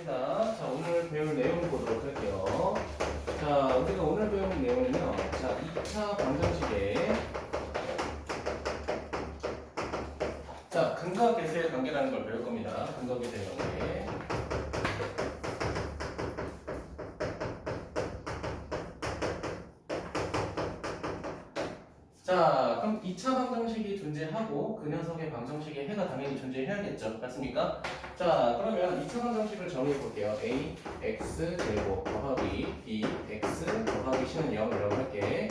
반갑습니다. 자, 오늘 배울 내용 보도록 할게요. 자, 우리가 오늘 배울 내용은요. 자, 2차 방정식에 자, 근과 계수의 관계라는 걸 배울 겁니다. 근과 계수의 관계. 방정식이 존재하고 그 녀석의 방정식에 해가 당연히 존재해야겠죠. 맞습니까? 자, 그러면 2차 방정식을 정의해 볼게요. a x 제곱 더하기 b x 더하기 c는 0이라고 할게.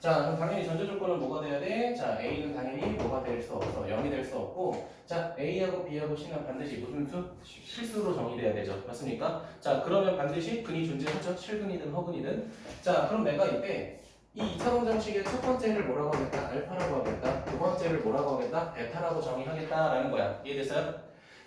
자, 그럼 당연히 전제 조건은 뭐가 돼야 돼? 자, a는 당연히 뭐가 될 수 없어. 0이 될 수 없고, 자, a하고 b하고 c는 반드시 무슨 수? 실수로 정의돼야 되죠. 맞습니까? 자, 그러면 반드시 근이 존재하죠. 실근이든 허근이든. 자, 그럼 내가 이때 이 2차 방정식의 첫 번째를 뭐라고 하겠다? 알파라고 하겠다. 두 번째를 뭐라고 하겠다? 베타라고 정의하겠다라는 거야. 이해됐어요?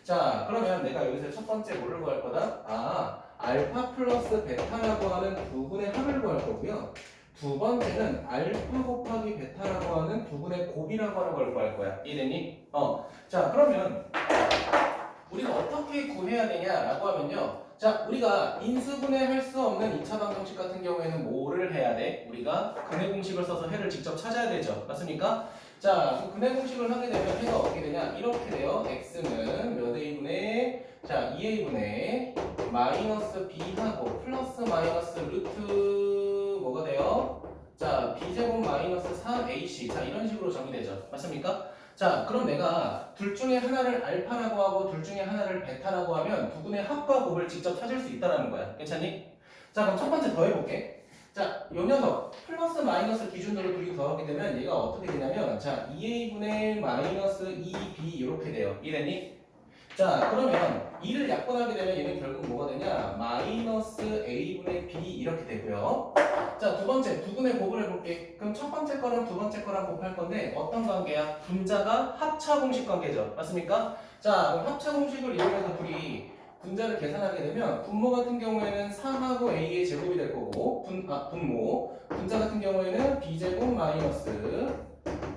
자, 그러면 내가 여기서 첫 번째 뭐를 구할 거다? 아, 알파 플러스 베타라고 하는 두 분의 합을 구할 거고요. 두 번째는 알파 곱하기 베타라고 하는 두 분의 곱이라고 하는 걸 구할 거야. 이해됐니? 어. 자, 그러면 우리가 어떻게 구해야 되냐라고 하면요. 자, 우리가 인수분해 할 수 없는 2차 방정식 같은 경우에는 뭐를 해야 돼? 우리가 근해 공식을 써서 해를 직접 찾아야 되죠. 맞습니까? 자, 그 근해 공식을 하게 되면 해가 어떻게 되냐? 이렇게 돼요. x는 몇 a분의 자, 2a분의 마이너스 b하고 플러스 마이너스 루트 뭐가 돼요? 자, b제곱 마이너스 4ac 자, 이런 식으로 정의되죠. 맞습니까? 자, 그럼 내가 둘 중에 하나를 알파라고 하고 둘 중에 하나를 베타라고 하면 두 분의 합과 곱을 직접 찾을 수 있다는 거야. 괜찮니? 자, 그럼 첫 번째 더 해볼게. 자, 요 녀석 플러스 마이너스 기준으로 둘이 더하게 되면 얘가 어떻게 되냐면 자, 2a분의 마이너스 2b 이렇게 돼요. 이랬니? 자, 그러면 2를 약분하게 되면 얘는 결국 뭐가 되냐? 마이너스 a분의 b 이렇게 되고요. 자, 두 번째, 두 분의 곱을 해볼게. 그럼 첫 번째 거랑 두 번째 거랑 곱할 건데 어떤 관계야? 분자가 합차 공식 관계죠. 맞습니까? 자, 그럼 합차 공식을 이용해서 둘이 분자를 계산하게 되면 분모 같은 경우에는 4하고 a의 제곱이 될 거고 분, 아, 분모 분자 같은 경우에는 b제곱 마이너스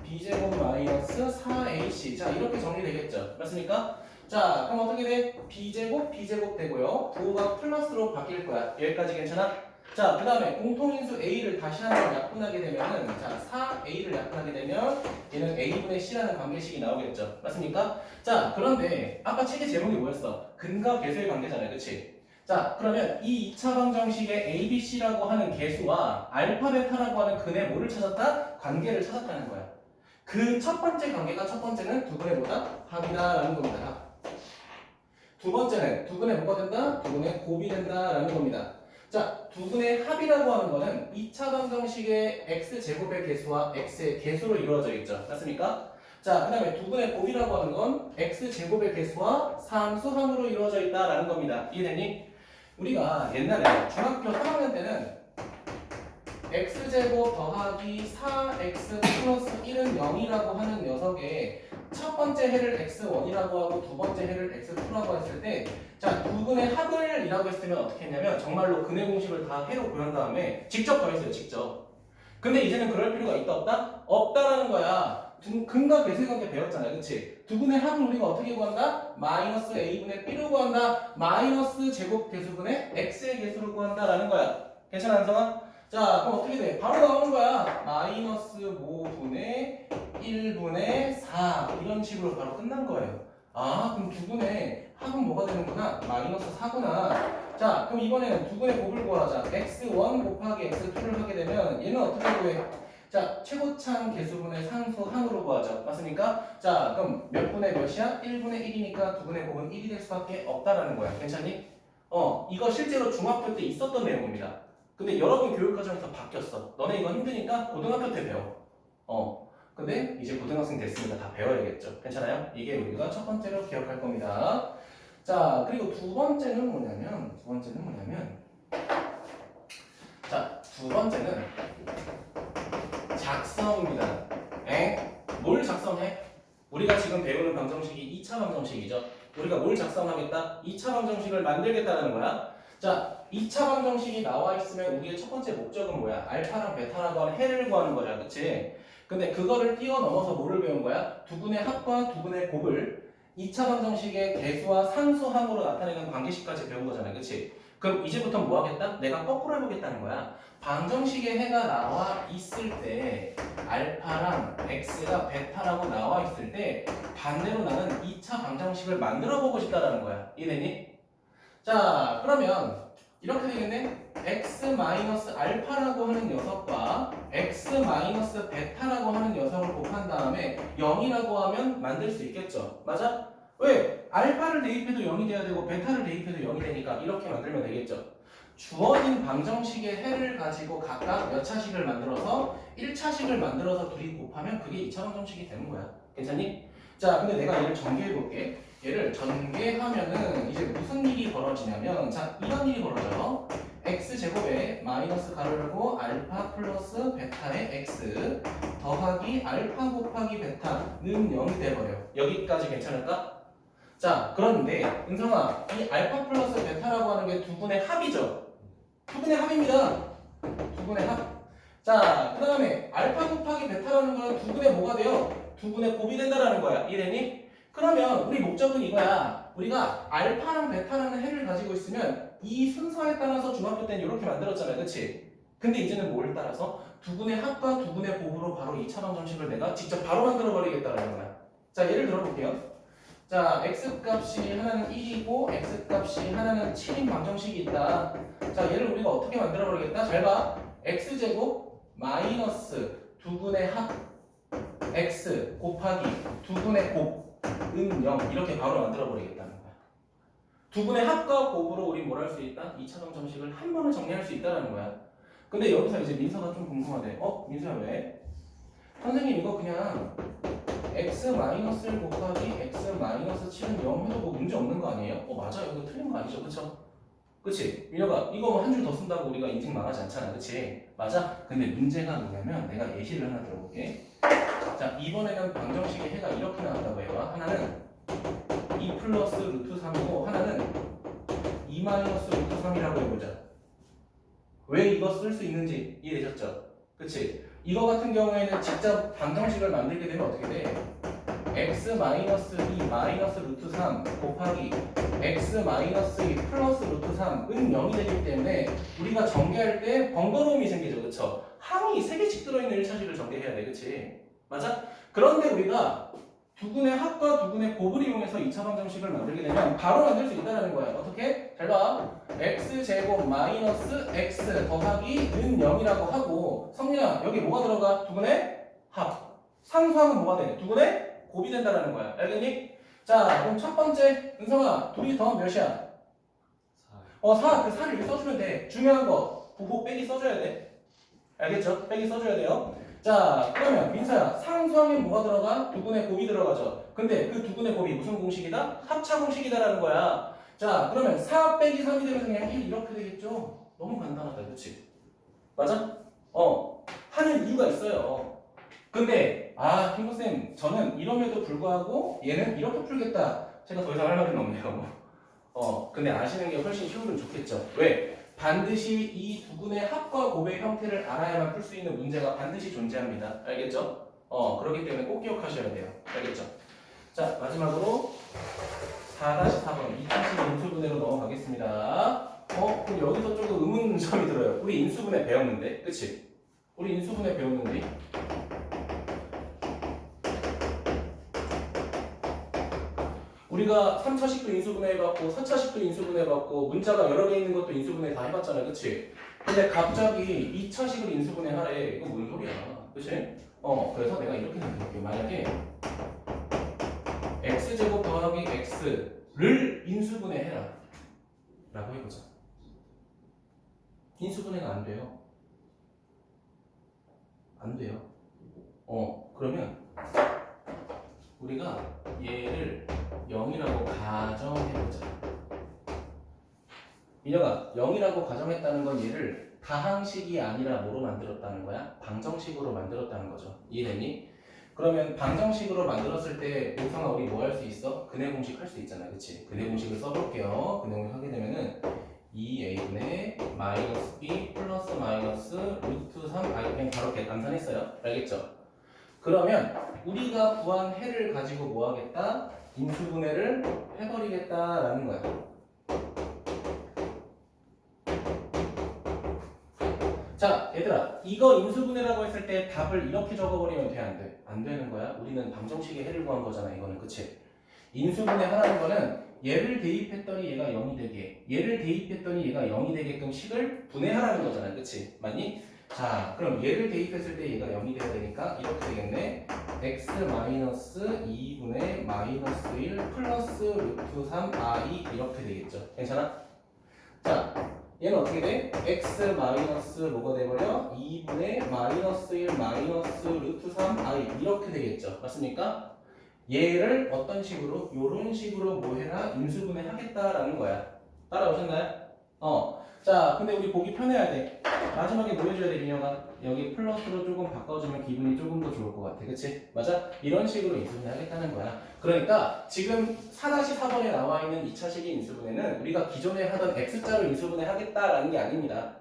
b제곱 마이너스 4ac 자 이렇게 정리되겠죠. 맞습니까? 자, 그럼 어떻게 돼? b제곱 b제곱 되고요. 부호가 플러스로 바뀔 거야. 여기까지 괜찮아? 자, 그 다음에 공통인수 a를 다시 한 번 약분하게 되면은 자, 4a를 약분하게 되면 얘는 a분의 c라는 관계식이 나오겠죠. 맞습니까? 자, 그런데 아까 책의 제목이 뭐였어? 근과 계수의 관계잖아요. 그치? 자, 그러면 이 2차 방정식의 a, b, c라고 하는 계수와 알파, 베타라고 하는 근의 뭐를 찾았다? 관계를 찾았다는 거야. 그 첫 번째 관계가 첫 번째는 두 분의 뭐다? 합이다라는 겁니다. 합. 두 번째는 두 분의 뭐가 된다? 두 분의 곱이 된다라는 겁니다. 자, 두 분의 합이라고 하는 거는 2차 방정식의 x제곱의 계수와 x의 계수로 이루어져 있죠. 맞습니까? 자, 그 다음에 두 분의 곱이라고 하는 건 x제곱의 계수와 상수함으로 이루어져 있다라는 겁니다. 이해됐니? 우리가 옛날에 중학교 3학년 때는 x제곱 더하기 4x 플러스 1은 0이라고 하는 녀석의 첫 번째 해를 x1이라고 하고 두 번째 해를 x2라고 했을 때 자, 두 분의 합을 이라고 했으면 어떻게 했냐면 정말로 근해 공식을 다 해로 구한 다음에 직접 더했어요, 직접. 근데 이제는 그럴 필요가 있다 없다? 없다라는 거야. 두, 근과 계수의 관계 배웠잖아요, 그치? 두 분의 합을 우리가 어떻게 구한다? 마이너스 a분의 b로 구한다. 마이너스 제곱 계수분의 x의 계수로 구한다라는 거야. 괜찮아, 안성아? 자, 그럼 어떻게 돼? 바로 나오는 거야. 마이너스 5분의 1분의 4 이런 식으로 바로 끝난 거예요. 아, 그럼 두 분의 합은 뭐가 되는구나? 마이너스 4구나. 자, 그럼 이번에는 두 분의 곱을 구하자. x1 곱하기 x2를 하게 되면 얘는 어떻게 구해? 자, 최고창 계수분의 상수 항으로 구하죠. 맞습니까? 자, 그럼 몇 분의 몇이야? 1분의 1이니까 두 분의 곱은 1이 될 수밖에 없다라는 거야. 괜찮니? 어, 이거 실제로 중학교 때 있었던 내용입니다. 근데 여러분 교육 과정에서 바뀌었어. 너네 이거 힘드니까 고등학교 때 배워. 어. 근데 이제 고등학생 됐으니까 다 배워야겠죠. 괜찮아요? 이게 우리가 첫 번째로 기억할 겁니다. 자, 그리고 두 번째는 뭐냐면, 두 번째는 뭐냐면, 자, 두 번째는 작성입니다. 에? 뭘 작성해? 우리가 지금 배우는 방정식이 2차 방정식이죠. 우리가 뭘 작성하겠다? 2차 방정식을 만들겠다는 거야. 자, 2차 방정식이 나와 있으면 우리의 첫 번째 목적은 뭐야? 알파랑 베타라고 하는 해를 구하는 거야. 그치? 근데 그거를 뛰어넘어서 뭐를 배운 거야? 두 분의 합과 두 분의 곱을 2차 방정식의 개수와 상수함으로 나타내는 관계식까지 배운 거잖아요. 그치? 그럼 이제부터 뭐 하겠다? 내가 거꾸로 해보겠다는 거야. 방정식의 해가 나와 있을 때 알파랑 x가 베타라고 나와 있을 때 반대로 나는 2차 방정식을 만들어 보고 싶다라는 거야. 이해되니? 자, 그러면 이렇게 되겠네. X 마이너스 알파라고 하는 녀석과 x 마이너스 베타라고 하는 녀석을 곱한 다음에 0이라고 하면 만들 수 있겠죠. 맞아? 왜? 알파를 대입해도 0이 돼야 되고 베타를 대입해도 0이 되니까 이렇게 만들면 되겠죠. 주어진 방정식의 해를 가지고 각각 몇 차식을 만들어서 1차식을 만들어서 둘이 곱하면 그게 2차 방정식이 되는 거야. 괜찮니? 자, 근데 내가 얘를 전개해 볼게. 얘를 전개하면은 이제 무슨 일이 벌어지냐면 자, 이런 일이 벌어져요. X 제곱에 마이너스 가로 열고 알파 플러스 베타의 x 더하기 알파 곱하기 베타는 0이 돼버려. 여기까지 괜찮을까? 자, 그런데 은성아, 이 알파 플러스 베타라고 하는 게 두 분의 합이죠. 두 분의 합입니다. 두 분의 합. 자, 그 다음에 알파 곱하기 베타라는 거는 두 분의 뭐가 돼요? 두 분의 곱이 된다라는 거야. 이해되니? 그러면 우리 목적은 이거야. 우리가 알파랑 베타라는 해를 가지고 있으면 이 순서에 따라서 중학교 때는 이렇게 만들었잖아요. 그치? 근데 이제는 뭘 따라서? 두 분의 합과 두 분의 곱으로 바로 2차 방정식을 내가 직접 바로 만들어 버리겠다라는 거야. 자, 예를 들어 볼게요. 자, x 값이 하나는 1이고 x 값이 하나는 7인 방정식이 있다. 자, 얘를 우리가 어떻게 만들어 버리겠다? 잘 봐. x 제곱 마이너스 두 분의 합 x 곱하기 두 분의 곱은 0 이렇게 바로 만들어 버리겠다는 거야. 두 분의 합과 곱으로 우리 뭘 할 수 있다? 2차 방정식을 한 번에 정리할 수 있다는 거야. 근데 여기서 이제 민서가 좀 궁금하대. 어, 민서야 왜? 선생님 이거 그냥 x 마이너스 곱하기 x 마이너스 7은 0 해도 뭐 문제 없는 거 아니에요? 어 맞아요. 이거 틀린 거 아니죠, 그쵸? 그치? 민혁아 이거 한 줄 더 쓴다고 우리가 인생 망하지 않잖아, 그치? 맞아? 근데 문제가 뭐냐면 내가 예시를 하나 들어볼게. 자 이번에는 방정식의 해가 이렇게 나왔다고 해봐. 하나는 2 플러스 루트 3이고 하나는 2 마이너스 루트 3이라고 해보자. 왜 이거 쓸 수 있는지 이해되셨죠? 그치? 이거 같은 경우에는 직접 방정식을 만들게 되면 어떻게 돼? x 마이너스 2 마이너스 루트 3 곱하기 x 마이너스 2 플러스 루트 3은 0이 되기 때문에 우리가 전개할 때 번거로움이 생기죠 그쵸? 항이 3개씩 들어있는 1차식을 전개해야 돼 그치? 맞아? 그런데 우리가 두 분의 합과 두 분의 곱을 이용해서 2차 방정식을 만들게 되면 바로 만들 수 있다는 거야 어떻게? 잘 봐. x 제곱 마이너스 x 더하기 는 0이라고 하고 성리야 여기 뭐가 들어가? 두 분의 합 상수항은 뭐가 돼? 두 분의 곱이 된다는 거야 알겠니? 자 그럼 첫 번째 은성아 둘이 더 몇이야? 어 4, 그 4를 여기 써주면 돼 중요한 거 부호 빼기 써줘야 돼 알겠죠? 빼기 써줘야 돼요 자 그러면 민서야 상수항에 뭐가 들어가? 두 분의 곱이 들어가죠 근데 그두 분의 곱이 무슨 공식이다? 합차 공식이다라는 거야 자 그러면 4 빼기 3이 되면 그냥 1 이렇게 되겠죠? 너무 간단하다 그치? 맞아? 어 하는 이유가 있어요 근데 아 핑크쌤 저는 이럼에도 불구하고 얘는 이렇게 풀겠다 제가 더 이상 할 말은 없네요 어 근데 아시는 게 훨씬 쉬우면 좋겠죠 왜? 반드시 이두 분의 합과 곱의 형태를 알아야만 풀 수 있는 문제가 반드시 존재합니다 알겠죠? 어 그렇기 때문에 꼭 기억하셔야 돼요 알겠죠? 자 마지막으로 4-4번 2차식 인수분해로 넘어가겠습니다. 어, 그럼 여기서 조금 의문점이 들어요. 우리 인수분해 배웠는데, 그치? 우리 인수분해 배웠는데. 우리가 3차식도 인수분해 해봤고, 4차식도 인수분해 해봤고, 문자가 여러 개 있는 것도 인수분해 다 해봤잖아, 그치? 근데 갑자기 2차식을 인수분해 하래. 이거 뭔 소리야, 그치? 어, 그래서 내가 이렇게 생각할게. 만약에 x제곱 더하기 x를 인수분해해라 라고 해보자 인수분해가 안 돼요 안 돼요 어 그러면 우리가 얘를 0이라고 가정했다는 건 얘를 다항식이 아니라 뭐로 만들었다는 거야? 방정식으로 만들었다는 거죠 이해됐니? 그러면 방정식으로 만들었을 때 우성아 우리 뭐 할 수 있어? 근해 공식 할 수 있잖아 그치? 근해 공식을 써볼게요 근해 공식 하게 되면은 2a분의 마이너스 b 플러스 마이너스 루트 3 아, 그냥 바로 이렇게 감산했어요 알겠죠? 그러면 우리가 구한 해를 가지고 뭐 하겠다? 인수분해를 해버리겠다라는 거야. 자, 얘들아, 이거 인수분해라고 했을 때 답을 이렇게 적어버리면 돼, 안 돼? 안 되는 거야? 우리는 방정식의 해를 구한 거잖아, 이거는, 그치? 인수분해 하라는 거는 얘를 대입했더니 얘가 0이 되게, 얘를 대입했더니 얘가 0이 되게끔 식을 분해하라는 거잖아, 그치? 맞니? 자, 그럼 얘를 대입했을 때 얘가 0이 돼야 되니까 이렇게 되겠네. x 마이너스 2분의 마이너스 1 플러스 루트 3 i 이렇게 되겠죠. 괜찮아? 자, 얘는 어떻게 돼? x 마이너스 뭐가 돼버려? 2분의 마이너스 1 마이너스 루트 3 i 이렇게 되겠죠. 맞습니까? 얘를 어떤 식으로? 요런 식으로 뭐 해라? 인수분해 하겠다라는 거야. 따라오셨나요? 어. 자, 근데 우리 보기 편해야 돼. 마지막에 뭐 해줘야 돼, 민혁아? 여기 플러스로 조금 바꿔주면 기분이 조금 더 좋을 것 같아. 그치? 맞아? 이런 식으로 인수분해 하겠다는 거야. 그러니까 지금 4-4번에 나와 있는 2차식의 인수분해는 우리가 기존에 하던 x자로 인수분해 하겠다라는 게 아닙니다.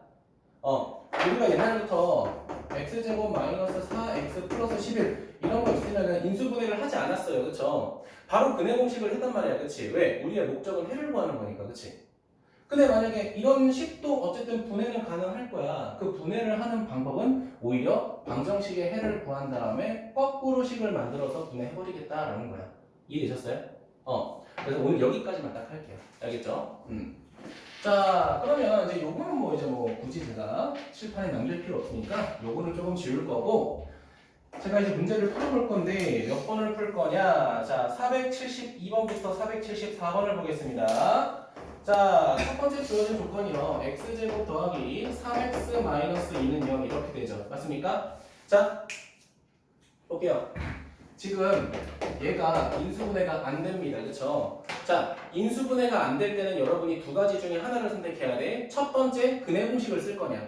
어, 우리가 옛날부터 x제곱 마이너스 4x 플러스 11 이런 거 있으면은 인수분해를 하지 않았어요. 그쵸? 바로 근해 공식을 했단 말이야. 그치? 왜? 우리의 목적은 해를 구하는 거니까. 그치? 근데 만약에 이런 식도 어쨌든 분해는 가능할 거야. 그 분해를 하는 방법은 오히려 방정식의 해를 구한 다음에 거꾸로 식을 만들어서 분해해버리겠다라는 거야. 이해되셨어요? 어. 그래서 오늘 여기까지만 딱 할게요. 알겠죠? 음. 자, 그러면 이제 요거는 뭐 이제 뭐 굳이 제가 칠판에 남길 필요 없으니까 요거는 조금 지울 거고 제가 이제 문제를 풀어볼 건데 몇 번을 풀 거냐? 자, 472번부터 474번을 보겠습니다. 자, 첫 번째 주어진 조건이요. x제곱 더하기 3x 마이너스 2는 0 이렇게 되죠. 맞습니까? 자, 볼게요. 지금 얘가 인수분해가 안 됩니다. 그쵸? 자, 인수분해가 안 될 때는 여러분이 두 가지 중에 하나를 선택해야 돼. 첫 번째, 근해 공식을 쓸 거냐.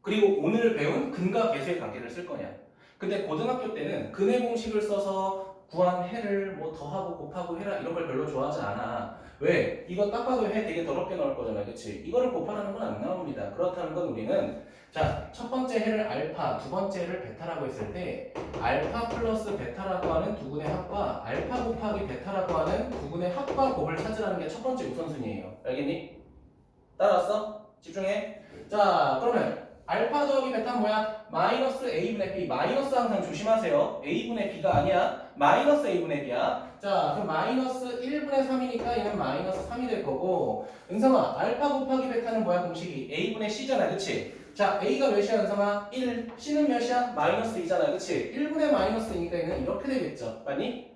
그리고 오늘 배운 근과 계수의 관계를 쓸 거냐. 근데 고등학교 때는 근해 공식을 써서 구한 해를 뭐 더하고 곱하고 해라 이런 걸 별로 좋아하지 않아. 왜? 이거 딱 봐도 해 되게 더럽게 나올 거잖아. 그치? 이거를 곱하라는 건 안 나옵니다. 그렇다는 건 우리는 자, 첫 번째 해를 알파, 두 번째 해를 베타라고 했을 때 알파 플러스 베타라고 하는 두 군의 합과 알파 곱하기 베타라고 하는 두 군의 합과 곱을 찾으라는 게 첫 번째 우선순위예요. 알겠니? 따라왔어? 집중해. 자, 그러면 알파 더하기 베타는 뭐야? 마이너스 a분의 b. 마이너스 항상 조심하세요. a분의 b가 아니야. 마이너스 a분의 b야. 자, 그럼 마이너스 1분의 3이니까 얘는 마이너스 3이 될 거고 은성아, 알파 곱하기 베타는 뭐야 공식이? a분의 c잖아, 그치? 자, a가 몇이야 은성아? 1, c는 몇이야? 마이너스 2잖아, 그치? 1분의 마이너스 2니까 얘는 이렇게 되겠죠, 맞니?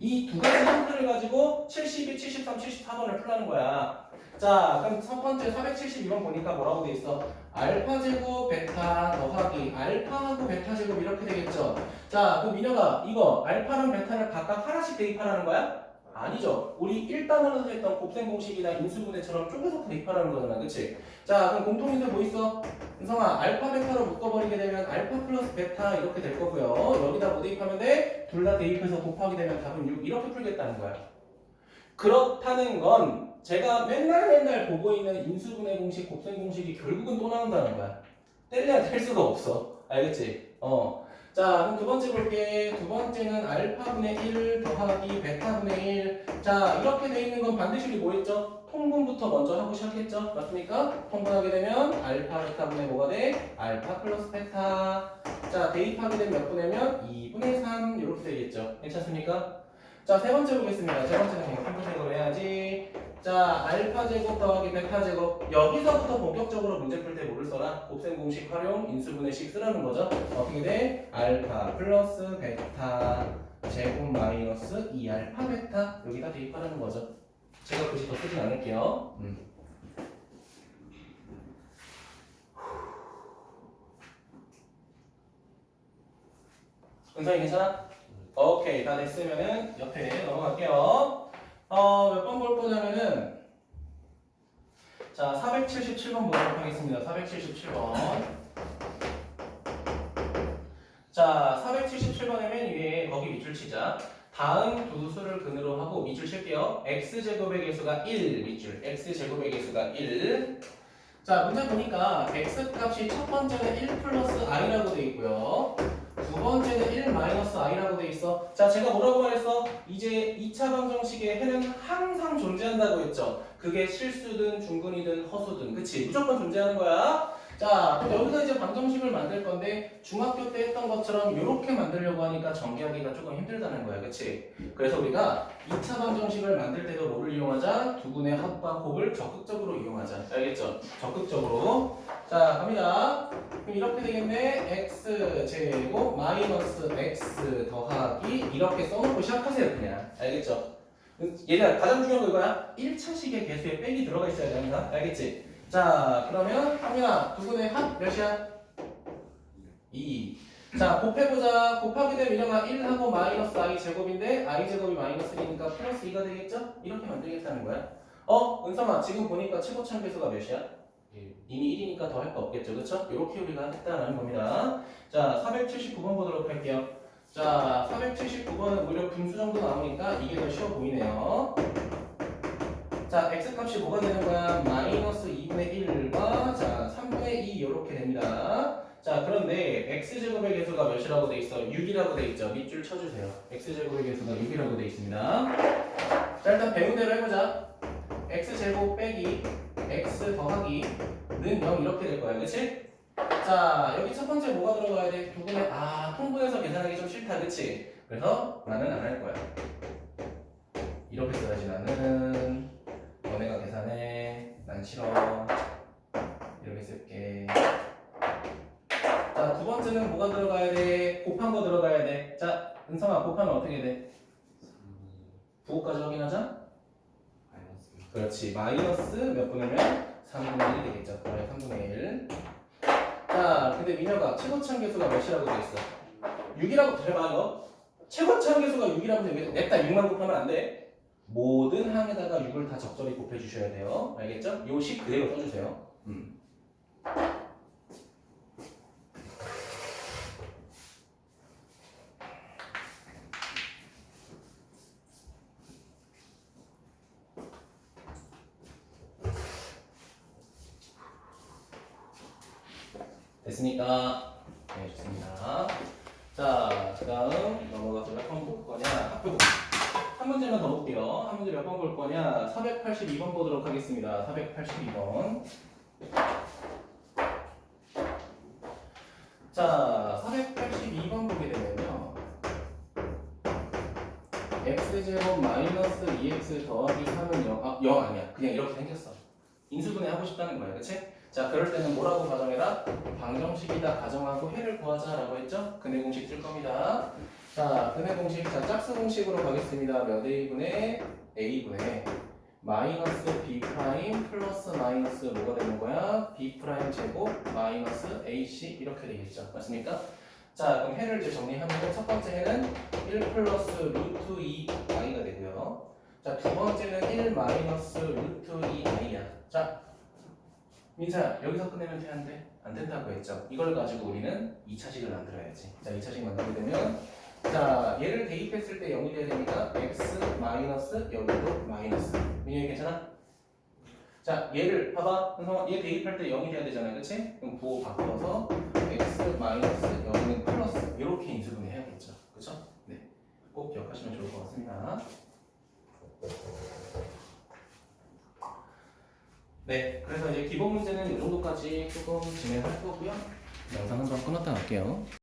이 두 가지 함수를 가지고 72, 73, 74번을 풀라는 거야. 자, 그럼 첫 번째 472번 보니까 뭐라고 돼 있어? 알파 제곱 베타 더하기 알파하고 베타 제곱 이렇게 되겠죠. 자, 그럼 민혁아 이거 알파랑 베타를 각각 하나씩 대입하라는 거야? 아니죠. 우리 1단원에서 했던 곱셈 공식이나 인수분해처럼 쪼개서 대입하라는 거잖아. 그치? 자, 그럼 공통인수 뭐 있어? 은성아, 알파 베타로 묶어버리게 되면 알파 플러스 베타 이렇게 될 거고요. 여기다 뭐 대입하면 돼? 둘 다 대입해서 곱하게 되면 답은 6 이렇게 풀겠다는 거야. 그렇다는 건 제가 맨날 맨날 보고 있는 인수분해 공식, 곱셈 공식이 결국은 또 나온다는 거야. 뗄래야 뗄 수가 없어. 알겠지? 어. 자, 그럼 두 번째 볼게. 두 번째는 알파분의 1 더하기 베타분의 1. 자, 이렇게 돼 있는 건 반드시 우리 뭐 했죠? 통분부터 먼저 하고 시작했죠? 맞습니까? 통분하게 되면 알파 베타분의 뭐가 돼? 알파 플러스 베타. 자, 대입하게 되면 몇 분의면 2분의 3 이렇게 되겠죠? 괜찮습니까? 자, 세 번째 보겠습니다. 세 번째는 그냥 컴퓨터로 해야지. 자, 알파 제곱 더하기 베타 제곱. 여기서부터 본격적으로 문제 풀 때 뭐를 써라? 곱셈 공식 활용, 인수분해식 쓰라는 거죠. 어떻게 돼? 알파 플러스 베타 제곱 마이너스 2알파 베타. 여기다 대입하라는 거죠. 제가 굳이 더 쓰진 않을게요. 음. 은성이 괜찮아? 오케이 다 됐으면은 옆에 넘어갈게요. 어 몇 번 볼 거냐면은 자 477번 보도록 하겠습니다. 477번. 자 477번에 맨 위에 거기 밑줄 치자. 다음 두 수를 근으로 하고 밑줄 칠게요. x 제곱의 개수가 1 밑줄. x 제곱의 개수가 1. 자 문제 보니까 x 값이 첫 번째는 1 플러스 i라고 돼 있고요. 두 번째는 1 마이너스 i라고 돼 있어. 자, 제가 뭐라고 말했어? 이제 2차 방정식의 해는 항상 존재한다고 했죠. 그게 실수든 중근이든 허수든, 그치? 무조건 존재하는 거야. 자, 여기서 이제 방정식을 만들 건데 중학교 때 했던 것처럼 이렇게 만들려고 하니까 전개하기가 조금 힘들다는 거야, 그치? 그래서 우리가 2차 방정식을 만들 때도 뭐를 이용하자? 두근의 합과 곱을 적극적으로 이용하자. 알겠죠? 적극적으로. 자, 갑니다. 그럼 이렇게 되겠네. x 제곱 마이너스 x 더하기 이렇게 써놓고 시작하세요, 그냥. 알겠죠? 얘들아, 가장 중요한 거 이거야. 1차식의 개수에 빼기 들어가 있어야 돼, 항상. 알겠지? 자, 그러면 합니다. 두근의 합 몇이야? 2. 자, 곱해보자. 곱하게 되면 이러면 1하고 마이너스 i 제곱인데 i 제곱이 마이너스 1이니까 플러스 2가 되겠죠? 이렇게 만들겠다는 거야. 어? 은성아, 지금 보니까 최고참 개수가 몇이야? 이미 1이니까 더 할 거 없겠죠, 그렇죠? 이렇게 우리가 했다는 겁니다. 자, 479번 보도록 할게요. 자, 479번은 무려 분수 정도 나오니까 이게 더 쉬워 보이네요. 자, x 값이 뭐가 되는 거야? 마이너스 2분의 1과 자, 3분의 2 이렇게 됩니다. 자, 그런데 x 제곱의 개수가 몇이라고 돼 있어? 6이라고 돼 있죠. 밑줄 쳐주세요. x 제곱의 개수가 6이라고 돼 있습니다. 자, 일단 배운 대로 해보자. x 제곱 빼기 x 더하기 는 0 이렇게 될 거야, 그렇지? 자, 여기 첫 번째 뭐가 들어가야 돼? 두 분의 아 통분해서 계산하기 좀 싫다, 그렇지? 그래서 나는 안 할 거야. 이렇게 써야지 나는 너네가 계산해. 난 싫어. 이렇게 쓸게. 자, 두 번째는 뭐가 들어가야 돼? 곱한 거 들어가야 돼. 자, 은성아 곱하면 어떻게 돼? 부호까지 확인하자. 그렇지. 마이너스 몇 분이면 3분의 1이 되겠죠. 그래, 3분의 1. 자, 근데 민혁아 최고참 개수가 몇이라고 돼 있어? 6이라고 잘 봐, 이거. 최고참 개수가 6이라고 돼 있어. 냅다 6만 곱하면 안 돼. 모든 항에다가 6을 다 적절히 곱해 주셔야 돼요. 알겠죠? 요 식 그대로 써주세요. 음. 됐습니까? 네, 좋습니다. 자, 그 다음 넘어가서 몇 번 볼 거냐? 학교 복- 한 문제만 더 볼게요. 한 문제 몇 번 볼 거냐? 482번 보도록 하겠습니다. 482번. 자, 482번 보게 되면요. x제곱 마이너스 2x 더하기 3은 0, 아, 0 아니야. 그냥 이렇게 생겼어. 인수분해 하고 싶다는 거야. 그치? 자, 그럴 때는 뭐라고 가정해라? 방정식이다 가정하고 해를 구하자라고 했죠? 근해 공식 쓸 겁니다. 자, 근해 공식, 자, 짝수 공식으로 가겠습니다. 몇 a분의 a분의 마이너스 b 프라임 플러스 마이너스 뭐가 되는 거야? b 프라임 제곱 마이너스 ac 이렇게 되겠죠? 맞습니까? 자, 그럼 해를 이제 정리하면 첫 번째 해는 1 플러스 루트 2 i가 되고요. 자, 두 번째는 1 마이너스 루트 2 i야. 자, 민사 여기서 끝내면 되는데 안 된다고 했죠. 이걸 가지고 우리는 2차식을 만들어야지. 자, 2차식 만들게 되면 자, 얘를 대입했을 때 0이 돼야 되니까 x 마이너스 여기도 마이너스. 민영이 괜찮아? 자, 얘를 봐봐. 그래서 얘 대입할 때 0이 돼야 되잖아. 그치? 그럼 부호 바꿔서 x 마이너스 여기는 플러스 이렇게 인수분해 해야겠죠. 그쵸? 네. 꼭 기억하시면 좋을 것 같습니다. 네, 그래서 이제 기본 문제는 이 정도까지 조금 진행할 거고요. 영상 한번 끊었다 갈게요.